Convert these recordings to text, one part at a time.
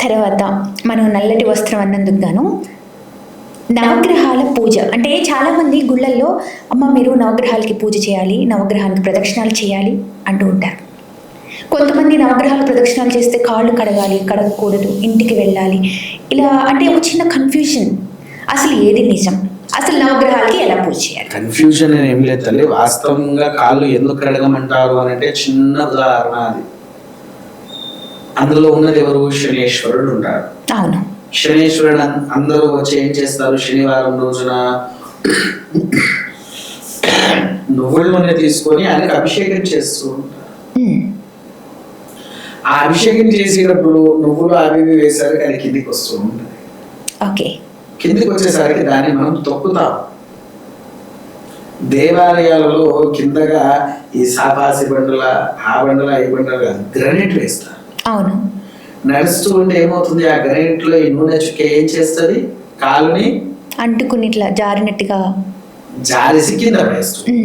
తర్వాత మనం నల్లటి వస్త్రం అన్నందుకు గాను నవగ్రహాల పూజ. అంటే చాలామంది గుళ్ళల్లో అమ్మ మీరు నవగ్రహాలకి పూజ చేయాలి నవగ్రహానికి ప్రదక్షిణాలు చేయాలి అంటూ ఉంటారు. కొంతమంది నవగ్రహాల ప్రదక్షిణాలు చేస్తే కాళ్ళు కడగాలి కడగకూడదు ఇంటికి వెళ్ళాలి. ఇలా అంటే ఒక చిన్న కన్ఫ్యూజన్ అసలు ఏది నిజం? అసలు నవగ్రహాలకి ఎలా పూజ చేయాలి? కన్ఫ్యూజన్ ఏం లేదు తల్లి వాస్తవంగా కాళ్ళు ఎందుకు కడగమంటారు అని అంటే చిన్న ఉదాహరణ అది. అందులో ఉన్నది ఎవరు? శనేశ్వరుడు ఉంటాడు అవును. శనేశ్వరుడు అందరూ వచ్చి ఏం చేస్తారు? శనివారం రోజున నువ్వుల నూనె తీసుకొని ఆయనకు అభిషేకం చేస్తూ ఆ అభిషేకం చేసేటప్పుడు నువ్వులు అవి వేసరికి అది కిందికి వస్తూ ఉంటుంది. ఓకే. కిందికి వచ్చేసరికి దాన్ని మనం తొక్కుతాం. దేవాలయాలలో కిందగా ఈ సాపాసి బండుల ఆ బండుల ఈ బండుల గ్రనైట్ వేస్తారు. అవును. నడుస్తూ ఉంటే ఏమవుతుంది? ఆ గ్రనైట్లో ఈ నూనె చుక్క ఏం చేస్తుంది? కాలుని అంటుకుని ఇట్లా జారినట్టుగా జారిసి కింద వేస్తుంది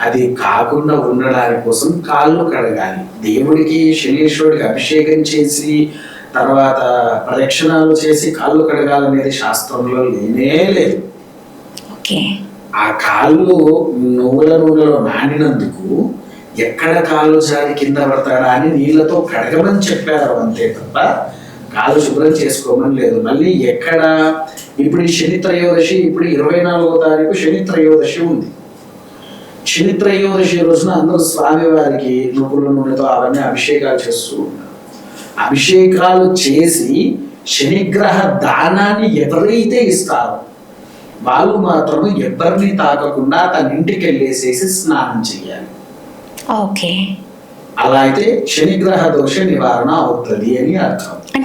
అది కాకుండా ఉండడానికి కోసం కాళ్ళు కడగాలి. దేవుడికి శనీశ్వరుడికి అభిషేకం చేసి తర్వాత ప్రదక్షిణాలు చేసి కాళ్ళు కడగాలనేది శాస్త్రంలో లేనే లేదు. ఓకే. ఆ కాళ్ళు నువ్వుల నూనెలో నానినందుకు ఎక్కడ కాళ్ళు జారి కింద పడతాడా అని నీళ్ళతో కడగమని చెప్పారు అంతే తప్ప కాళ్ళు శుభ్రం చేసుకోమని లేదు. మళ్ళీ ఎక్కడ? ఇప్పుడు ఈ శని త్రయోదశి ఇప్పుడు ఇరవై నాలుగో తారీఖు శని త్రయోదశి ఉంది. శని త్రయోదశి రోజున అందరూ స్వామివారికి నువ్వుల నూనెతో అవన్నీ అభిషేకాలు చేస్తూ ఉంటారు అభిషేకాలు చేసి శనిగ్రహ దానాన్ని ఎవరైతే ఇస్తారో వాళ్ళు మాత్రం ఎవరిని తాకకుండా తన ఇంటికి వెళ్ళేసేసి స్నానం చేయాలి. ఓకే. అలా అయితే శనిగ్రహ దోష నివారణ అవుతుంది అని అర్థం.